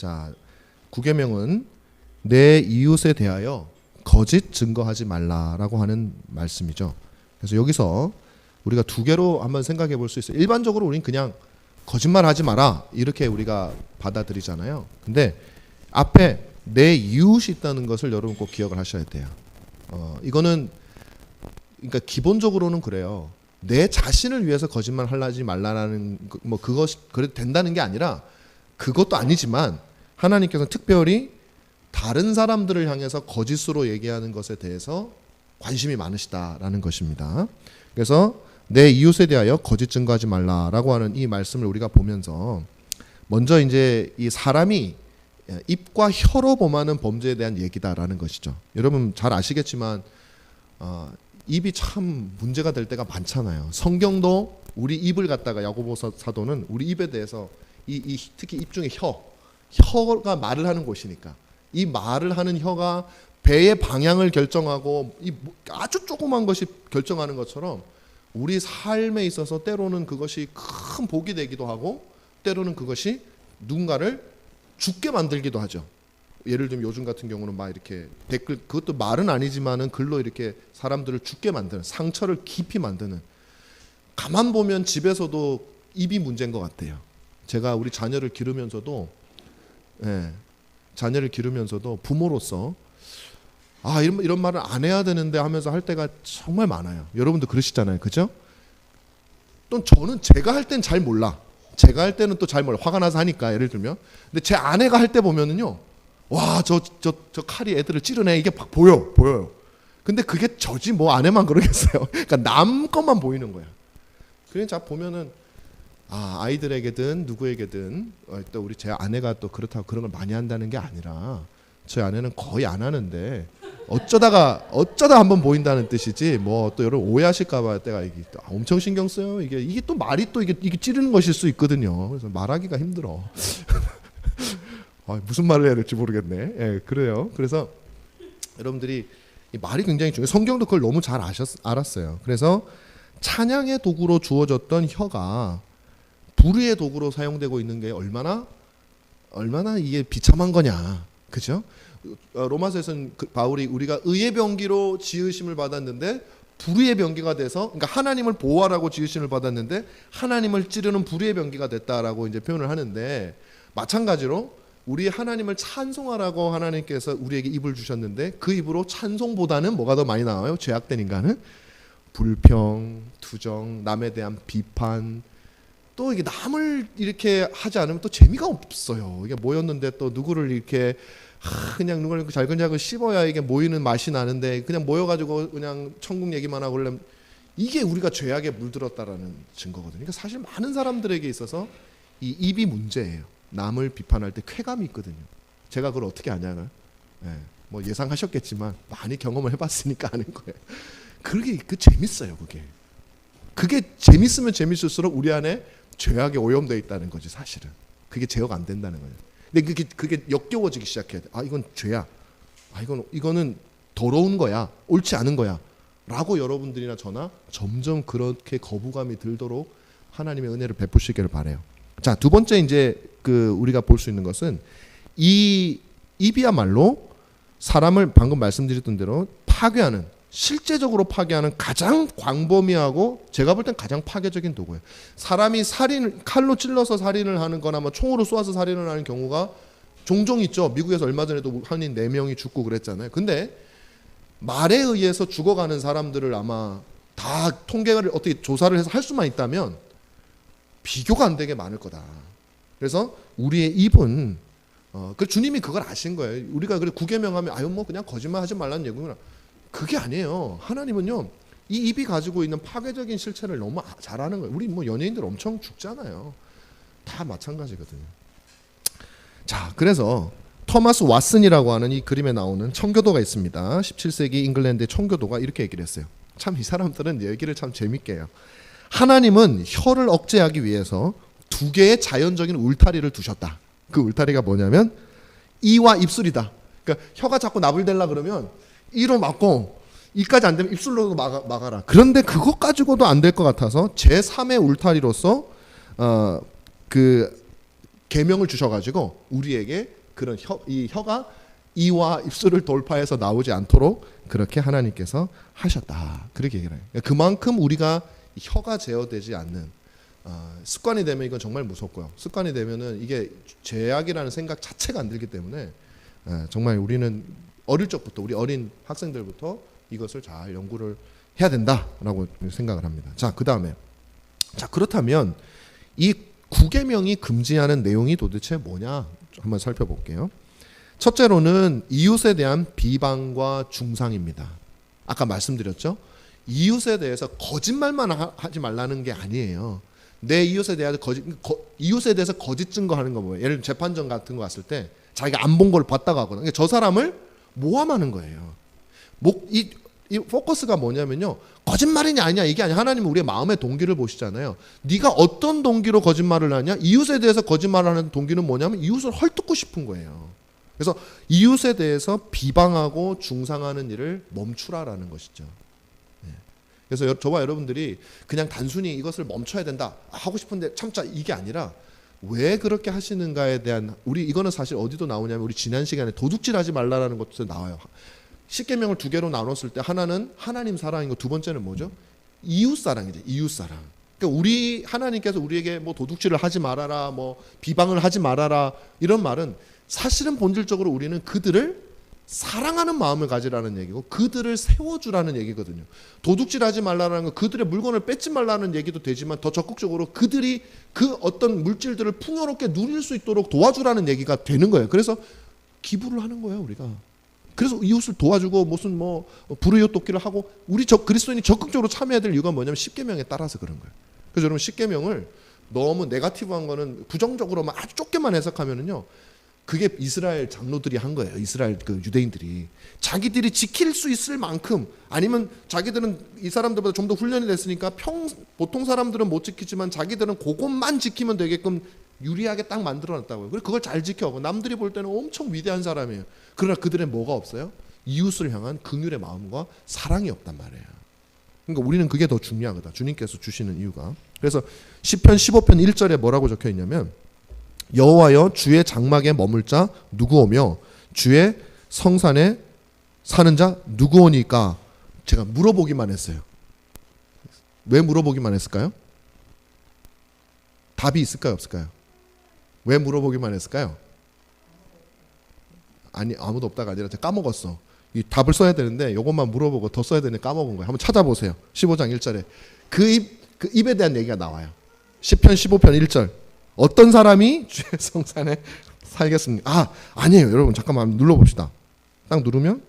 자, 구계명은 내 이웃에 대하여 거짓 증거하지 말라라고 하는 말씀이죠. 그래서 여기서 우리가 두 개로 한번 생각해 볼 수 있어요. 일반적으로 우리는 그냥 거짓말 하지 마라 이렇게 우리가 받아들이잖아요. 근데 앞에 내 이웃이 있다는 것을 여러분 꼭 기억을 하셔야 돼요. 어, 이거는 그러니까 기본적으로는 그래요. 내 자신을 위해서 거짓말 하지 말라라는 그- 뭐 그것이 그래도 된다는 게 아니라 그것도 아니지만 하나님께서 특별히 다른 사람들을 향해서 거짓으로 얘기하는 것에 대해서 관심이 많으시다라는 것입니다. 그래서 내 이웃에 대하여 거짓 증거하지 말라라고 하는 이 말씀을 우리가 보면서 먼저 이제 이 사람이 입과 혀로 범하는 범죄에 대한 얘기다라는 것이죠. 여러분 잘 아시겠지만 어, 입이 참 문제가 될 때가 많잖아요. 성경도 우리 입을 갖다가 야고보 사- 사도는 우리 입에 대해서 이, 이 특히 입 중에 혀, 혀가 말을 하는 곳이니까 이 말을 하는 혀가 배의 방향을 결정하고 이 뭐- 아주 조그만 것이 결정하는 것처럼 우리 삶에 있어서 때로는 그것이 큰 복이 되기도 하고 때로는 그것이 누군가를 죽게 만들기도 하죠. 예를 들면 요즘 같은 경우는 막 이렇게 댓글 그것도 말은 아니지만은 글로 이렇게 사람들을 죽게 만드는 상처를 깊이 만드는 가만 보면 집에서도 입이 문제인 것 같아요. 제가 우리 자녀를 기르면서도 예, 자녀를 기르면서도 부모로서 아 이런 이런 말을 안 해야 되는데 하면서 할 때가 정말 많아요. 여러분도 그러시잖아요, 그죠? 또 저는 제가 할 땐 잘 몰라. 제가 할 때는 또 잘 몰라. 화가 나서 하니까 예를 들면. 근데 제 아내가 할 때 보면은요. 와, 저 저 저 칼이 애들을 찌르네. 이게 막 보여. 보여요. 근데 그게 저지 뭐 아내만 그러겠어요. 그러니까 남 것만 보이는 거야. 그러니까 자 보면은 아, 아이들에게든 누구에게든 어, 또 우리 제 아내가 또 그렇다고 그런 걸 많이 한다는 게 아니라 제 아내는 거의 안 하는데 어쩌다가 어쩌다 한번 보인다는 뜻이지 뭐 또 여러분 오해하실까봐 때가 이게 또 엄청 신경 써요. 이게 이게 또 말이 또 이게 이게 찌르는 것일 수 있거든요. 그래서 말하기가 힘들어. 아, 무슨 말을 해야 될지 모르겠네. 예 그래요. 그래서 여러분들이 이 말이 굉장히 중요해요. 성경도 그걸 너무 잘 아셨 알았어요. 그래서 찬양의 도구로 주어졌던 혀가 불의의 도구로 사용되고 있는 게 얼마나 얼마나 이게 비참한 거냐 그죠? 어, 로마서에서는 그 바울이 우리가 의의 병기로 지으심을 받았는데 불의의 병기가 돼서 그러니까 하나님을 보호하라고 지으심을 받았는데 하나님을 찌르는 불의의 병기가 됐다라고 이제 표현을 하는데 마찬가지로 우리 하나님을 찬송하라고 하나님께서 우리에게 입을 주셨는데 그 입으로 찬송보다는 뭐가 더 많이 나와요? 죄악된 인간은 불평, 투정, 남에 대한 비판 또 이게 남을 이렇게 하지 않으면 또 재미가 없어요. 이게 모였는데 또 누구를 이렇게 하, 그냥 누구를 잘근잘근 씹어야 이게 모이는 맛이 나는데 그냥 모여가지고 그냥 천국 얘기만 하고 그러면 이게 우리가 죄악에 물들었다라는 증거거든요. 그러니까 사실 많은 사람들에게 있어서 이 입이 문제예요. 남을 비판할 때 쾌감이 있거든요. 제가 그걸 어떻게 아냐고요? 예, 뭐 예상하셨겠지만 많이 경험을 해봤으니까 아는 거예요. 그게 그 재밌어요. 그게 그게 재밌으면 재밌을수록 우리 안에 죄악에 오염돼 있다는 거지 사실은. 그게 제어가 안 된다는 거예요. 근데 그게 그게 역겨워지기 시작해야 돼. 아 이건 죄야. 아 이건 이거는 더러운 거야. 옳지 않은 거야. 라고 여러분들이나 저나 점점 그렇게 거부감이 들도록 하나님의 은혜를 베푸시기를 바래요. 자, 두 번째 이제 그 우리가 볼 수 있는 것은 이 입이야말로 사람을 방금 말씀드렸던 대로 파괴하는 실제적으로 파괴하는 가장 광범위하고 제가 볼 땐 가장 파괴적인 도구예요. 사람이 살인 칼로 찔러서 살인을 하는 거나 뭐 총으로 쏘아서 살인을 하는 경우가 종종 있죠. 미국에서 얼마 전에도 한인 4명이 죽고 그랬잖아요. 근데 말에 의해서 죽어가는 사람들을 아마 다 통계를 어떻게 조사를 해서 할 수만 있다면 비교가 안 되게 많을 거다. 그래서 우리의 입은 어, 그 주님이 그걸 아신 거예요. 우리가 그래 구계명하면 아유 뭐 그냥 거짓말 하지 말라는 얘기구나. 그게 아니에요. 하나님은요. 이 입이 가지고 있는 파괴적인 실체를 너무 아- 잘 아는 거예요. 우리 뭐 연예인들 엄청 죽잖아요. 다 마찬가지거든요. 자, 그래서 토마스 왓슨이라고 하는 이 그림에 나오는 청교도가 있습니다. 17세기 잉글랜드의 청교도가 이렇게 얘기를 했어요. 참 이 사람들은 얘기를 참 재밌게 해요. 하나님은 혀를 억제하기 위해서 두 개의 자연적인 울타리를 두셨다. 그 울타리가 뭐냐면 이와 입술이다. 그러니까 혀가 자꾸 나불대려 그러면 이로 막고 이까지 안 되면 입술로도 막아, 막아라. 그런데 그것 가지고도 안 될 것 같아서 제 3의 울타리로서 어, 그 계명을 주셔가지고 우리에게 그런 혀, 이 혀가 이와 입술을 돌파해서 나오지 않도록 그렇게 하나님께서 하셨다. 그렇게 얘기를 해요. 그러니까 그만큼 우리가 이 혀가 제어되지 않는 아, 습관이 되면 이건 정말 무섭고요. 습관이 되면은 이게 죄악이라는 생각 자체가 안 들기 때문에 아, 정말 우리는 어릴 적부터 우리 어린 학생들부터 이것을 잘 연구를 해야 된다라고 생각을 합니다. 자, 그 다음에 자, 그렇다면 이 구계명이 금지하는 내용이 도대체 뭐냐? 한번 살펴볼게요. 첫째로는 이웃에 대한 비방과 중상입니다. 아까 말씀드렸죠? 이웃에 대해서 거짓말만 하, 하지 말라는 게 아니에요. 내 이웃에 대해서 거짓 거, 이웃에 대해서 거짓 증거하는 거 뭐예요? 예를 들면 재판정 같은 거 갔을 때 자기가 안 본 걸 봤다가 하거나 그러니까 저 사람을 모함하는 거예요. 목, 이, 이 포커스가 뭐냐면요. 거짓말이냐 아니냐 이게 아니야. 하나님은 우리의 마음의 동기를 보시잖아요. 네가 어떤 동기로 거짓말을 하냐? 이웃에 대해서 거짓말하는 동기는 뭐냐면 이웃을 헐뜯고 싶은 거예요. 그래서 이웃에 대해서 비방하고 중상하는 일을 멈추라라는 것이죠. 예. 그래서 여- 저와 여러분들이 그냥 단순히 이것을 멈춰야 된다 하고 싶은데 참자 이게 아니라 왜 그렇게 하시는가에 대한 우리 이거는 사실 어디도 나오냐면 우리 지난 시간에 도둑질하지 말라라는 것도 나와요. 십계명을 두 개로 나눴을 때 하나는 하나님 사랑이고 두 번째는 뭐죠? 이웃 사랑이죠. 이웃 사랑. 그러니까 우리 하나님께서 우리에게 뭐 도둑질을 하지 말아라, 뭐 비방을 하지 말아라 이런 말은 사실은 본질적으로 우리는 그들을 사랑하는 마음을 가지라는 얘기고 그들을 세워주라는 얘기거든요. 도둑질하지 말라는 건 그들의 물건을 뺏지 말라는 얘기도 되지만 더 적극적으로 그들이 그 어떤 물질들을 풍요롭게 누릴 수 있도록 도와주라는 얘기가 되는 거예요. 그래서 기부를 하는 거예요, 우리가. 그래서 이웃을 도와주고 무슨 뭐 불의웃 돕기를 하고 우리 저 그리스도인이 적극적으로 참여해야 될 이유가 뭐냐면 십계명에 따라서 그런 거예요. 그래서 여러분 십계명을 너무 네가티브한 거는 부정적으로만 아주 좁게만 해석하면은요. 그게 이스라엘 장로들이 한 거예요. 이스라엘 그 유대인들이 자기들이 지킬 수 있을 만큼 아니면 자기들은 이 사람들보다 좀 더 훈련이 됐으니까 평 보통 사람들은 못 지키지만 자기들은 그것만 지키면 되게끔 유리하게 딱 만들어놨다고요. 그리고 그걸 잘 지켜. 남들이 볼 때는 엄청 위대한 사람이에요. 그러나 그들의 뭐가 없어요? 이웃을 향한 긍휼의 마음과 사랑이 없단 말이에요. 그러니까 우리는 그게 더 중요하다. 주님께서 주시는 이유가. 그래서 시편 15편 1절에 뭐라고 적혀 있냐면 여호와여 주의 장막에 머물 자 누구 오며 주의 성산에 사는 자 누구 오니까 제가 물어보기만 했어요. 왜 물어보기만 했을까요? 답이 있을까요, 없을까요? 왜 물어보기만 했을까요? 아니 아무도 없다가 아니라 제가 까먹었어. 이 답을 써야 되는데 이것만 물어보고 더 써야 되는데 까먹은 거예요. 한번 찾아보세요. 15장 1절에 그 입 그 입에 대한 얘기가 나와요. 10편 15편 1절. 어떤 사람이 주의 성산에 살겠습니까? 아, 아니에요. 여러분 잠깐만 눌러 봅시다. 딱 누르면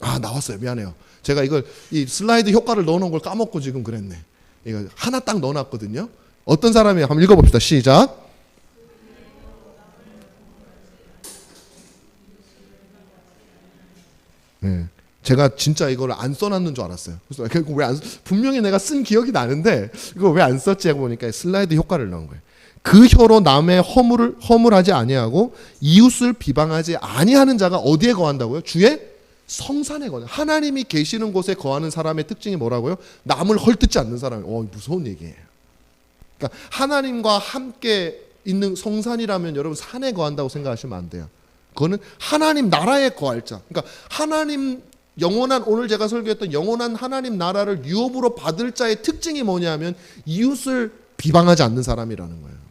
아, 나왔어요. 미안해요. 제가 이걸 이 슬라이드 효과를 넣어 놓은 걸 까먹고 지금 그랬네. 이거 하나 딱 넣어 놨거든요. 어떤 사람이 한번 읽어 봅시다. 시작. 네. 제가 진짜 이걸 안 써놨는 줄 알았어요. 그래서 왜안 분명히 내가 쓴 기억이 나는데 이거 왜 안 썼지 하고 보니까 슬라이드 효과를 넣은 거예요. 그 혀로 남의 허물을 허물하지 아니하고 이웃을 비방하지 아니하는 자가 어디에 거한다고요? 주의 성산에 거한. 하나님이 계시는 곳에 거하는 사람의 특징이 뭐라고요? 남을 헐뜯지 않는 사람. 어, 무서운 얘기예요. 그러니까 하나님과 함께 있는 성산이라면 여러분 산에 거한다고 생각하시면 안 돼요. 그거는 하나님 나라에 거할 자. 그러니까 하나님 영원한 오늘 제가 설교했던 영원한 하나님 나라를 유업으로 받을 자의 특징이 뭐냐면 이웃을 비방하지 않는 사람이라는 거예요.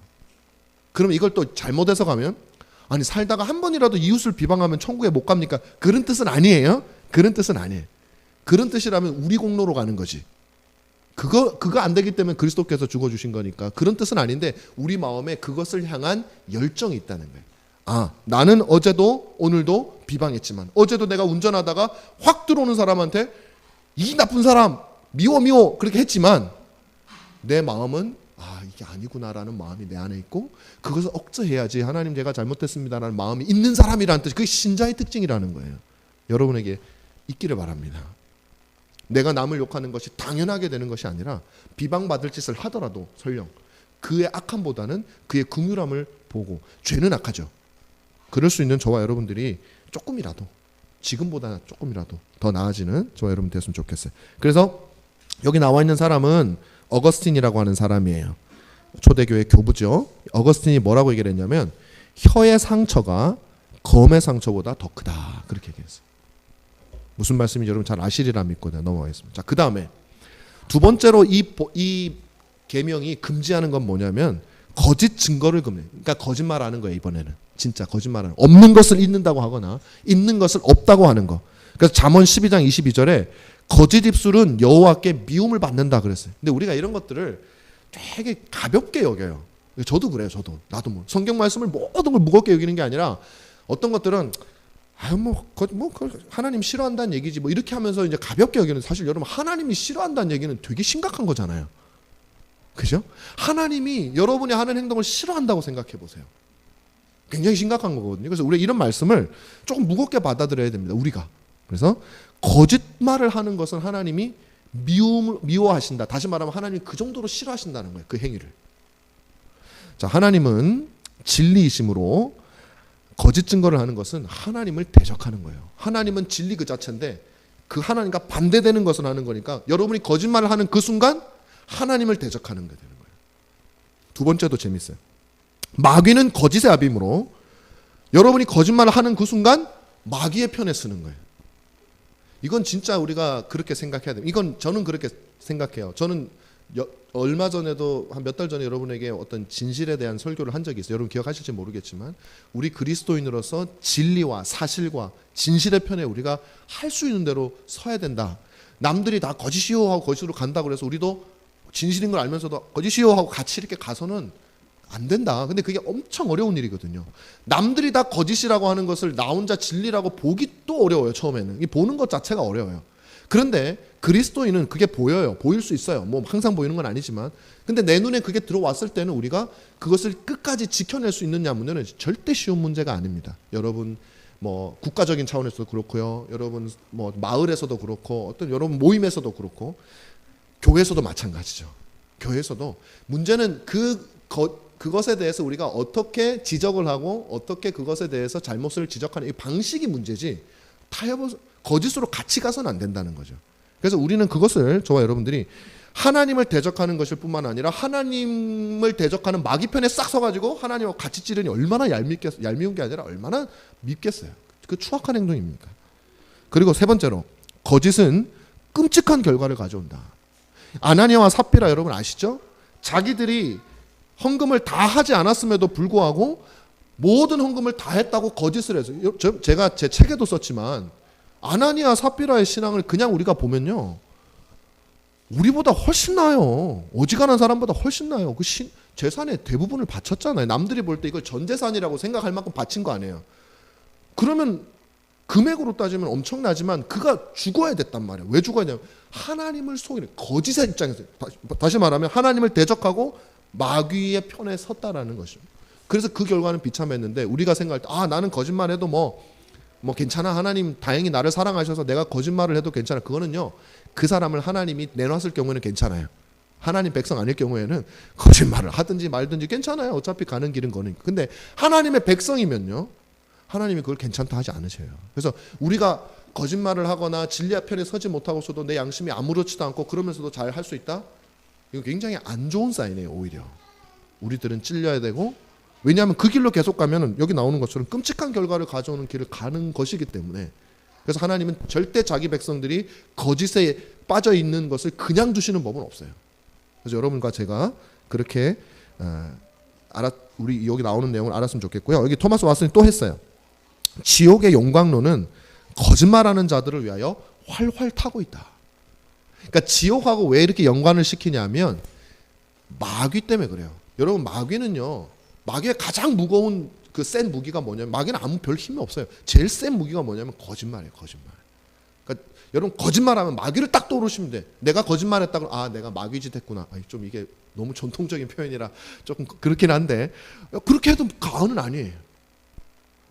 그럼 이걸 또 잘못 해석하면 아니 살다가 한 번이라도 이웃을 비방하면 천국에 못 갑니까? 그런 뜻은 아니에요. 그런 뜻은 아니에요. 그런 뜻이라면 우리 공로로 가는 거지. 그거 그거 안 되기 때문에 그리스도께서 죽어 주신 거니까 그런 뜻은 아닌데 우리 마음에 그것을 향한 열정이 있다는 거예요. 아, 나는 어제도 오늘도 비방했지만 어제도 내가 운전하다가 확 들어오는 사람한테 이 나쁜 사람 미워 미워 그렇게 했지만 내 마음은 아 이게 아니구나라는 마음이 내 안에 있고 그것을 억제해야지 하나님 제가 잘못했습니다라는 마음이 있는 사람이라는 뜻 그게 신자의 특징이라는 거예요 여러분에게 있기를 바랍니다 내가 남을 욕하는 것이 당연하게 되는 것이 아니라 비방받을 짓을 하더라도 설령 그의 악함보다는 그의 긍휼함을 보고 죄는 악하죠 그럴 수 있는 저와 여러분들이 조금이라도 지금보다 조금이라도 더 나아지는 저와 여러분 됐으면 좋겠어요. 그래서 여기 나와 있는 사람은 어거스틴이라고 하는 사람이에요. 초대교회 교부죠. 어거스틴이 뭐라고 얘기를 했냐면 혀의 상처가 검의 상처보다 더 크다. 그렇게 얘기했어요. 무슨 말씀인지 여러분 잘 아시리라 믿고 넘어가겠습니다. 자, 그 다음에 두 번째로 이, 보- 이 계명이 금지하는 건 뭐냐면 거짓 증거를 금지. 그러니까 거짓말 하는 거예요 이번에는 진짜 거짓말 하는. 거. 없는 것을 있는다고 하거나 있는 것을 없다고 하는 거. 그래서 잠언 12장 22절에 거짓 입술은 여호와께 미움을 받는다 그랬어요. 근데 우리가 이런 것들을 되게 가볍게 여겨요. 저도 그래요. 저도 나도 뭐 성경 말씀을 모든 걸 무겁게 여기는 게 아니라 어떤 것들은 아유 뭐, 거, 뭐 하나님 싫어한다는 얘기지 뭐 이렇게 하면서 이제 가볍게 여기는 사실 여러분 하나님이 싫어한다는 얘기는 되게 심각한 거잖아요. 그죠? 하나님이 여러분이 하는 행동을 싫어한다고 생각해 보세요. 굉장히 심각한 거거든요. 그래서 우리 이런 말씀을 조금 무겁게 받아들여야 됩니다. 우리가. 그래서 거짓말을 하는 것은 하나님이 미움 미워하신다. 다시 말하면 하나님이 그 정도로 싫어하신다는 거예요. 그 행위를. 자, 하나님은 진리이심으로 거짓 증거를 하는 것은 하나님을 대적하는 거예요. 하나님은 진리 그 자체인데 그 하나님과 반대되는 것을 하는 거니까 여러분이 거짓말을 하는 그 순간 하나님을 대적하는 게 되는 거예요. 두 번째도 재밌어요. 마귀는 거짓의 아비므로 여러분이 거짓말을 하는 그 순간 마귀의 편에 쓰는 거예요. 이건 진짜 우리가 그렇게 생각해야 돼요. 이건 저는 그렇게 생각해요. 저는 여- 얼마 전에도 한 몇 달 전에 여러분에게 어떤 진실에 대한 설교를 한 적이 있어요. 여러분 기억하실지 모르겠지만 우리 그리스도인으로서 진리와 사실과 진실의 편에 우리가 할 수 있는 대로 서야 된다. 남들이 다 거짓이요 하고 거짓으로 간다 그래서 우리도 진실인 걸 알면서도 거짓이요 하고 같이 이렇게 가서는 안 된다. 근데 그게 엄청 어려운 일이거든요. 남들이 다 거짓이라고 하는 것을 나 혼자 진리라고 보기 또 어려워요. 처음에는 이 보는 것 자체가 어려워요. 그런데 그리스도인은 그게 보여요. 보일 수 있어요. 뭐 항상 보이는 건 아니지만, 근데 내 눈에 그게 들어왔을 때는 우리가 그것을 끝까지 지켜낼 수 있느냐 문제는 절대 쉬운 문제가 아닙니다. 여러분 뭐 국가적인 차원에서도 그렇고요. 여러분 뭐 마을에서도 그렇고 어떤 여러분 모임에서도 그렇고 교회에서도 마찬가지죠. 교회에서도 문제는 그 거, 그것에 대해서 우리가 어떻게 지적을 하고 어떻게 그것에 대해서 잘못을 지적하는 이 방식이 문제지 타협을 거짓으로 같이 가서는 안 된다는 거죠. 그래서 우리는 그것을 저와 여러분들이 하나님을 대적하는 것일 뿐만 아니라 하나님을 대적하는 마귀 편에 싹 서가지고 하나님과 같이 찌르니 얼마나 얄밉겠, 얄미운 게 아니라 얼마나 밉겠어요. 그 추악한 행동입니까? 그리고 세 번째로 거짓은 끔찍한 결과를 가져온다. 아나니아와 삽비라 여러분 아시죠? 자기들이 헌금을 다 하지 않았음에도 불구하고 모든 헌금을 다 했다고 거짓을 해서 제가 제 책에도 썼지만 아나니아 삽비라의 신앙을 그냥 우리가 보면요 우리보다 훨씬 나요. 어지간한 사람보다 훨씬 나요. 그 신, 재산의 대부분을 바쳤잖아요. 남들이 볼 때 이걸 전 재산이라고 생각할 만큼 바친 거 아니에요. 그러면 금액으로 따지면 엄청나지만 그가 죽어야 됐단 말이에요. 왜 죽어야 되냐면 하나님을 속이는 거짓의 입장에서 다시 말하면 하나님을 대적하고 마귀의 편에 섰다라는 것이죠. 그래서 그 결과는 비참했는데 우리가 생각할 때 아 나는 거짓말해도 뭐뭐 괜찮아. 하나님 다행히 나를 사랑하셔서 내가 거짓말을 해도 괜찮아. 그거는요 그 사람을 하나님이 내놨을 경우에는 괜찮아요. 하나님 백성 아닐 경우에는 거짓말을 하든지 말든지 괜찮아요. 어차피 가는 길은 거니까 근데 하나님의 백성이면요 하나님이 그걸 괜찮다 하지 않으셔요. 그래서 우리가 거짓말을 하거나 진리의 편에 서지 못하고서도 내 양심이 아무렇지도 않고 그러면서도 잘 할 수 있다 이거 굉장히 안 좋은 사인이에요 오히려 우리들은 찔려야 되고 왜냐하면 그 길로 계속 가면은 여기 나오는 것처럼 끔찍한 결과를 가져오는 길을 가는 것이기 때문에 그래서 하나님은 절대 자기 백성들이 거짓에 빠져 있는 것을 그냥 두시는 법은 없어요. 그래서 여러분과 제가 그렇게 어, 알아 우리 여기 나오는 내용을 알았으면 좋겠고요. 여기 토마스 왓슨이 또 했어요. 지옥의 용광로는 거짓말하는 자들을 위하여 활활 타고 있다. 그러니까 지옥하고 왜 이렇게 연관을 시키냐면 마귀 때문에 그래요. 여러분 마귀는요. 마귀의 가장 무거운 그 센 무기가 뭐냐면 마귀는 아무 별 힘이 없어요. 제일 센 무기가 뭐냐면 거짓말이에요. 거짓말. 그러니까 여러분 거짓말하면 마귀를 딱 떠오르시면 돼. 내가 거짓말했다고 아 내가 마귀짓 했구나. 아니, 좀 이게 너무 전통적인 표현이라 조금 그렇긴 한데 그렇게 해도 가언은 아니에요.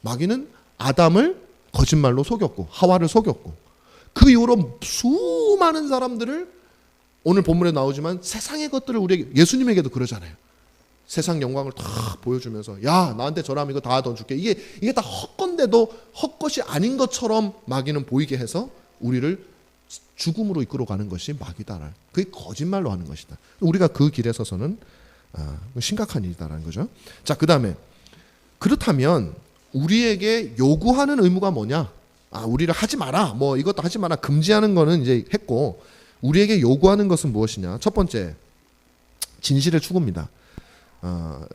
마귀는 아담을 거짓말로 속였고 하와를 속였고 그 이후로 수많은 사람들을 오늘 본문에 나오지만 세상의 것들을 우리에게 예수님에게도 그러잖아요. 세상 영광을 다 보여주면서 야 나한테 저라면 이거 다더 줄게 이게 이게 다 헛건데도 헛것이 아닌 것처럼 마귀는 보이게 해서 우리를 죽음으로 이끌어가는 것이 마귀다. 그게 거짓말로 하는 것이다. 우리가 그 길에 서서는 아, 심각한 일이다라는 거죠. 자, 그 다음에 그렇다면 우리에게 요구하는 의무가 뭐냐? 아, 우리를 하지 마라. 뭐 이것도 하지 마라. 금지하는 거는 이제 했고 우리에게 요구하는 것은 무엇이냐? 첫 번째 진실의 추구입니다. 어,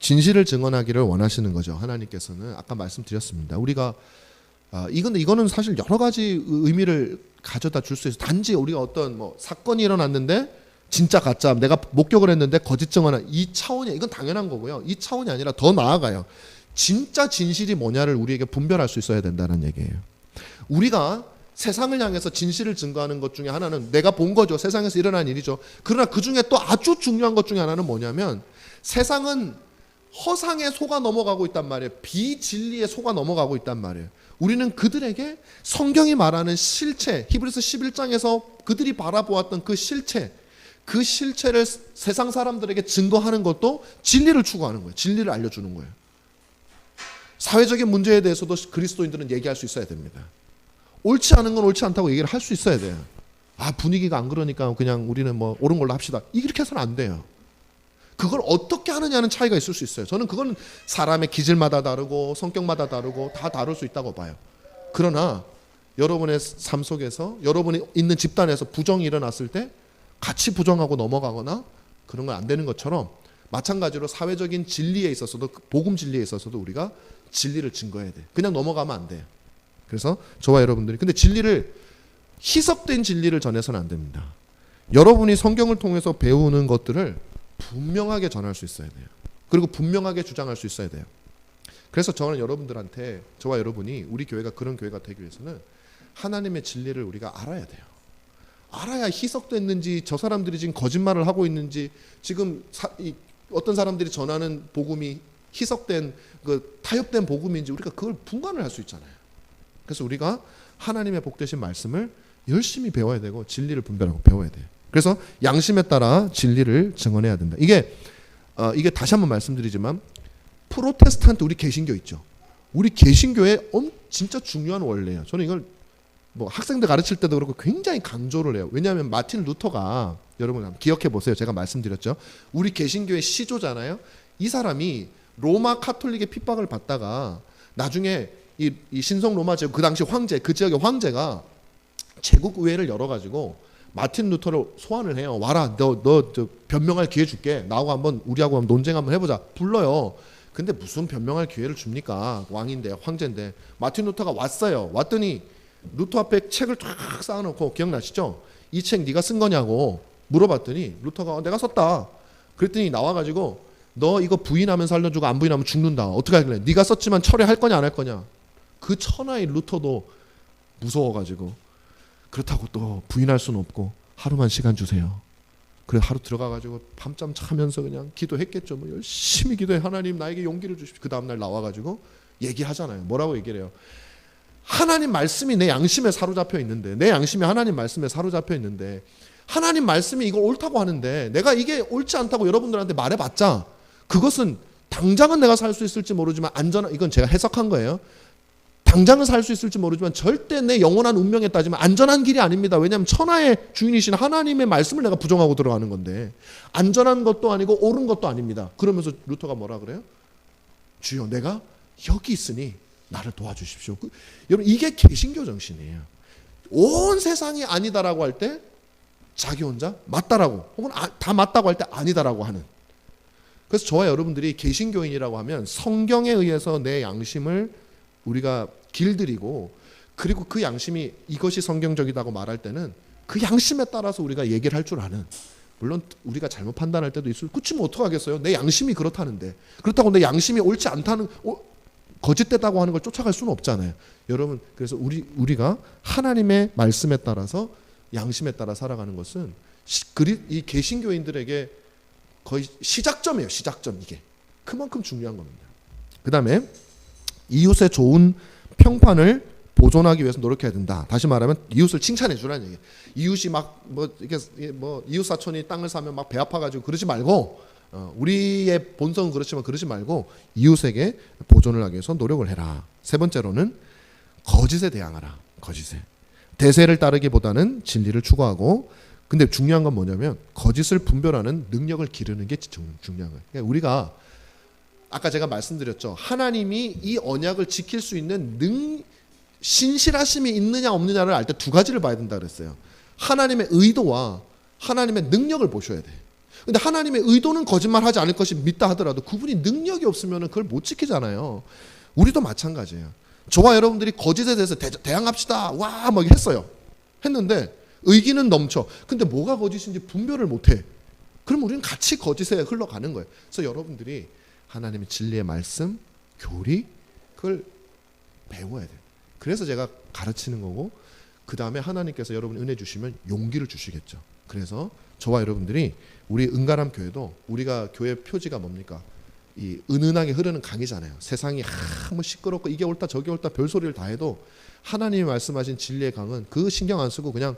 진실을 증언하기를 원하시는 거죠. 하나님께서는 아까 말씀드렸습니다. 우리가 아, 이건 이거는 사실 여러 가지 의미를 가져다 줄 수 있어. 단지 우리가 어떤 뭐 사건이 일어났는데 진짜 가짜 내가 목격을 했는데 거짓 증언한 이 차원이 이건 당연한 거고요. 이 차원이 아니라 더 나아가요. 진짜 진실이 뭐냐를 우리에게 분별할 수 있어야 된다는 얘기예요. 우리가 세상을 향해서 진실을 증거하는 것 중에 하나는 내가 본 거죠. 세상에서 일어난 일이죠. 그러나 그 중에 또 아주 중요한 것 중에 하나는 뭐냐면 세상은 허상에 속아 넘어가고 있단 말이에요. 비진리에 속아 넘어가고 있단 말이에요. 우리는 그들에게 성경이 말하는 실체, 히브리서 11장에서 그들이 바라보았던 그 실체, 그 실체를 세상 사람들에게 증거하는 것도 진리를 추구하는 거예요. 진리를 알려주는 거예요. 사회적인 문제에 대해서도 그리스도인들은 얘기할 수 있어야 됩니다. 옳지 않은 건 옳지 않다고 얘기를 할 수 있어야 돼요. 아 분위기가 안 그러니까 그냥 우리는 뭐 옳은 걸로 합시다. 이렇게 해서는 안 돼요. 그걸 어떻게 하느냐는 차이가 있을 수 있어요. 저는 그거는 사람의 기질마다 다르고 성격마다 다르고 다 다를 수 있다고 봐요. 그러나 여러분의 삶 속에서 여러분이 있는 집단에서 부정이 일어났을 때 같이 부정하고 넘어가거나 그런 건 안 되는 것처럼 마찬가지로 사회적인 진리에 있어서도 복음 진리에 있어서도 우리가 진리를 증거해야 돼. 그냥 넘어가면 안 돼요. 그래서 저와 여러분들이 근데 진리를 희석된 진리를 전해서는 안 됩니다. 여러분이 성경을 통해서 배우는 것들을 분명하게 전할 수 있어야 돼요. 그리고 분명하게 주장할 수 있어야 돼요. 그래서 저는 여러분들한테 저와 여러분이 우리 교회가 그런 교회가 되기 위해서는 하나님의 진리를 우리가 알아야 돼요. 알아야 희석됐는지 저 사람들이 지금 거짓말을 하고 있는지 지금 사, 이, 어떤 사람들이 전하는 복음이 희석된 그 타협된 복음인지 우리가 그걸 분간을 할 수 있잖아요. 그래서 우리가 하나님의 복되신 말씀을 열심히 배워야 되고 진리를 분별하고 배워야 돼요. 그래서 양심에 따라 진리를 증언해야 된다. 이게 어, 이게 다시 한번 말씀드리지만 프로테스탄트 우리 개신교 있죠. 우리 개신교의 엄 진짜 중요한 원리예요. 저는 이걸 뭐 학생들 가르칠 때도 그렇고 굉장히 강조를 해요. 왜냐하면 마틴 루터가 여러분 기억해 보세요. 제가 말씀드렸죠. 우리 개신교의 시조잖아요. 이 사람이 로마 카톨릭의 핍박을 받다가 나중에 이, 이 신성 로마 제국 그 당시 황제 그 지역의 황제가 제국 의회를 열어 가지고 마틴 루터를 소환을 해요. 와라, 너 너 변명할 기회 줄게. 나하고 한번 우리하고 한번 논쟁 한번 해보자. 불러요. 근데 무슨 변명할 기회를 줍니까? 왕인데 황제인데 마틴 루터가 왔어요. 왔더니 루터 앞에 책을 쫙 쌓아놓고 기억나시죠? 이 책 네가 쓴 거냐고 물어봤더니 루터가 어, 내가 썼다. 그랬더니 나와가지고 너 이거 부인하면 살려주고 안 부인하면 죽는다. 어떻게 할래? 네가 썼지만 철회할 거냐 안 할 거냐? 그 천하의 루터도 무서워가지고 그렇다고 또 부인할 수는 없고 하루만 시간 주세요. 그래 하루 들어가가지고 밤잠 자면서 그냥 기도했겠죠. 뭐 열심히 기도해 하나님 나에게 용기를 주십시오. 그 다음 날 나와가지고 얘기하잖아요. 뭐라고 얘기를 해요? 하나님 말씀이 내 양심에 사로잡혀 있는데 내 양심이 하나님 말씀에 사로잡혀 있는데 하나님 말씀이 이걸 옳다고 하는데 내가 이게 옳지 않다고 여러분들한테 말해봤자 그것은 당장은 내가 살 수 있을지 모르지만 안전한 이건 제가 해석한 거예요. 당장은 살 수 있을지 모르지만 절대 내 영원한 운명에 따지면 안전한 길이 아닙니다. 왜냐하면 천하의 주인이신 하나님의 말씀을 내가 부정하고 들어가는 건데 안전한 것도 아니고 옳은 것도 아닙니다. 그러면서 루터가 뭐라 그래요? 주여 내가 여기 있으니 나를 도와주십시오. 그, 여러분 이게 개신교 정신이에요. 온 세상이 아니다라고 할 때 자기 혼자 맞다라고 혹은 아, 다 맞다고 할 때 아니다라고 하는. 그래서 저와 여러분들이 개신교인이라고 하면 성경에 의해서 내 양심을 우리가 길들이고 그리고 그 양심이 이것이 성경적이다고 말할 때는 그 양심에 따라서 우리가 얘기를 할 줄 아는 물론 우리가 잘못 판단할 때도 있을 그치면 어떡하겠어요? 내 양심이 그렇다는데. 그렇다고 내 양심이 옳지 않다는 어, 거짓되다고 하는 걸 쫓아갈 수는 없잖아요. 여러분 그래서 우리 우리가 하나님의 말씀에 따라서 양심에 따라 살아가는 것은 이 개신교인들에게 거의 시작점이에요 시작점 이게 그만큼 중요한 겁니다 그 다음에 이웃의 좋은 평판을 보존하기 위해서 노력해야 된다. 다시 말하면 이웃을 칭찬해 주라는 얘기. 이웃이 막 뭐 이게 뭐 이웃 사촌이 땅을 사면 막 배 아파가지고 그러지 말고 어, 우리의 본성은 그렇지만 그러지 말고 이웃에게 보존을 하기 위해서 노력을 해라. 세 번째로는 거짓에 대항하라. 거짓에 대세를 따르기보다는 진리를 추구하고 근데 중요한 건 뭐냐면 거짓을 분별하는 능력을 기르는 게 중- 중요한 거예요. 그러니까 우리가 아까 제가 말씀드렸죠. 하나님이 이 언약을 지킬 수 있는 능 신실하심이 있느냐 없느냐를 알 때 두 가지를 봐야 된다 그랬어요. 하나님의 의도와 하나님의 능력을 보셔야 돼. 근데 하나님의 의도는 거짓말하지 않을 것이 믿다 하더라도 그분이 능력이 없으면 그걸 못 지키잖아요. 우리도 마찬가지예요. 저와 여러분들이 거짓에 대해서 대, 대항합시다. 와, 막 했어요. 했는데 의기는 넘쳐. 근데 뭐가 거짓인지 분별을 못 해. 그럼 우리는 같이 거짓에 흘러가는 거예요. 그래서 여러분들이 하나님의 진리의 말씀, 교리 그걸 배워야 돼요. 그래서 제가 가르치는 거고 그 다음에 하나님께서 여러분 은혜 주시면 용기를 주시겠죠. 그래서 저와 여러분들이 우리 은가람 교회도 우리가 교회 표지가 뭡니까? 이 은은하게 흐르는 강이잖아요. 세상이 아무 시끄럽고 이게 옳다 저게 옳다 별소리를 다 해도 하나님이 말씀하신 진리의 강은 그 신경 안 쓰고 그냥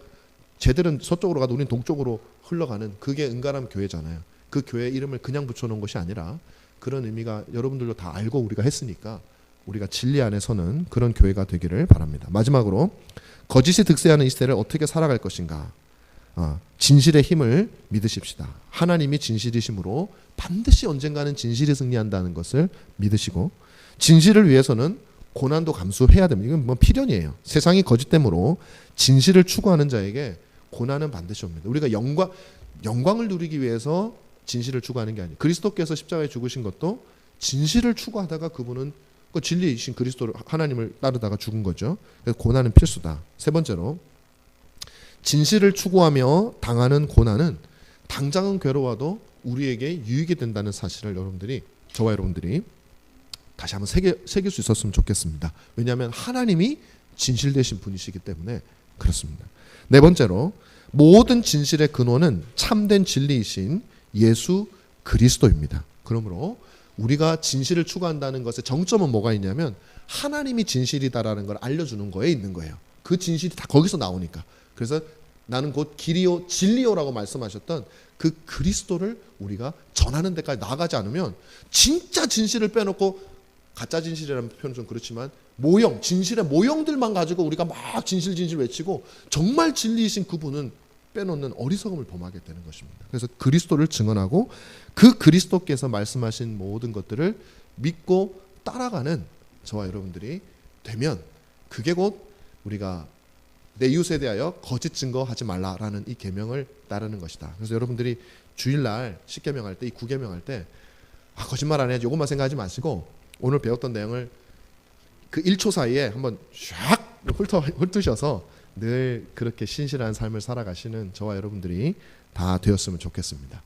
쟤들은 서쪽으로 가도 우리는 동쪽으로 흘러가는 그게 은가람 교회잖아요. 그 교회 이름을 그냥 붙여놓은 것이 아니라 그런 의미가 여러분들도 다 알고 우리가 했으니까 우리가 진리 안에 서는 그런 교회가 되기를 바랍니다. 마지막으로 거짓이 득세하는 이 시대를 어떻게 살아갈 것인가? 아, 진실의 힘을 믿으십시다. 하나님이 진실이심으로 반드시 언젠가는 진실이 승리한다는 것을 믿으시고 진실을 위해서는 고난도 감수해야 됩니다. 이건 뭐 필연이에요. 세상이 거짓됨으로 진실을 추구하는 자에게 고난은 반드시 옵니다. 우리가 영광 영광을 누리기 위해서 진실을 추구하는 게 아니에요. 그리스도께서 십자가에 죽으신 것도 진실을 추구하다가 그분은 그 진리이신 그리스도를 하나님을 따르다가 죽은 거죠. 그래서 고난은 필수다. 세 번째로 진실을 추구하며 당하는 고난은 당장은 괴로워도 우리에게 유익이 된다는 사실을 여러분들이 저와 여러분들이 다시 한번 새겨, 새길 수 있었으면 좋겠습니다. 왜냐하면 하나님이 진실되신 분이시기 때문에 그렇습니다. 네 번째로 모든 진실의 근원은 참된 진리이신 예수 그리스도입니다. 그러므로 우리가 진실을 추구한다는 것의 정점은 뭐가 있냐면 하나님이 진실이다라는 걸 알려주는 거에 있는 거예요. 그 진실이 다 거기서 나오니까. 그래서 나는 곧 길이요 진리요라고 말씀하셨던 그 그리스도를 우리가 전하는 데까지 나가지 않으면 진짜 진실을 빼놓고 가짜 진실이라는 표현은 좀 그렇지만 모형 진실의 모형들만 가지고 우리가 막 진실 진실 외치고 정말 진리이신 그분은 빼놓는 어리석음을 범하게 되는 것입니다. 그래서 그리스도를 증언하고 그 그리스도께서 말씀하신 모든 것들을 믿고 따라가는 저와 여러분들이 되면 그게 곧 우리가 내 이웃에 대하여 거짓 증거하지 말라라는 이 계명을 따르는 것이다. 그래서 여러분들이 주일날 십계명 할 때 이 구계명 할 때 아, 거짓말 안 해야지 이것만 생각하지 마시고 오늘 배웠던 내용을 그 1초 사이에 한번 샥 훑어 훑으셔서 늘 그렇게 신실한 삶을 살아가시는 저와 여러분들이 다 되었으면 좋겠습니다.